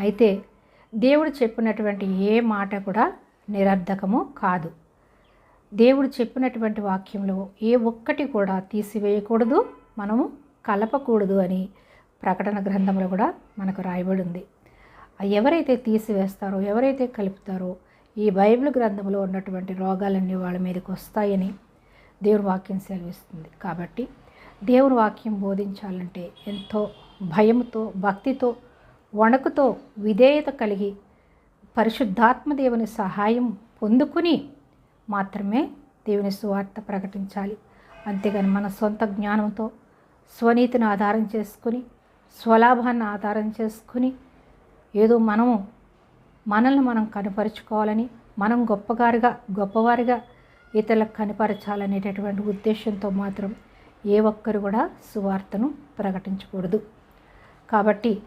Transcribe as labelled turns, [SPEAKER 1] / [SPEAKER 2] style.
[SPEAKER 1] అయితే దేవుడు చెప్పినటువంటి ఏ మాట కూడా నిరర్ధకము కాదు. దేవుడు చెప్పినటువంటి వాక్యంలో ఏ ఒక్కటి కూడా తీసివేయకూడదు మనము కలపకూడదు అని ప్రకటన గ్రంథంలో కూడా మనకు రాయబడి ఉంది ఎవరైతే తీసివేస్తారో ఎవరైతే కలుపుతారో ఈ బైబిల్ గ్రంథంలో ఉన్నటువంటి రోగాలన్నీ వాళ్ళ మీదకి వస్తాయని దేవుని వాక్యం సెలవిస్తుంది. కాబట్టి దేవుని వాక్యం బోధించాలంటే ఎంతో భయంతో భక్తితో వణకుతో విధేయత కలిగి పరిశుద్ధాత్మ దేవుని సహాయం పొందుకుని మాత్రమే దేవుని సువార్త ప్రకటించాలి. అంతేగాని మన సొంత జ్ఞానంతో స్వనీతిని ఆధారం చేసుకుని స్వలాభాన్ని ఆధారం చేసుకుని ఏదో మనము మనల్ని మనం కనపరుచుకోవాలని మనం గొప్పగారుగా గొప్పవారిగా ఇతరులకు కనపరచాలనేటటువంటి ఉద్దేశంతో మాత్రం ఏ ఒక్కరు కూడా సువార్తను ప్రకటించకూడదు. కాబట్టి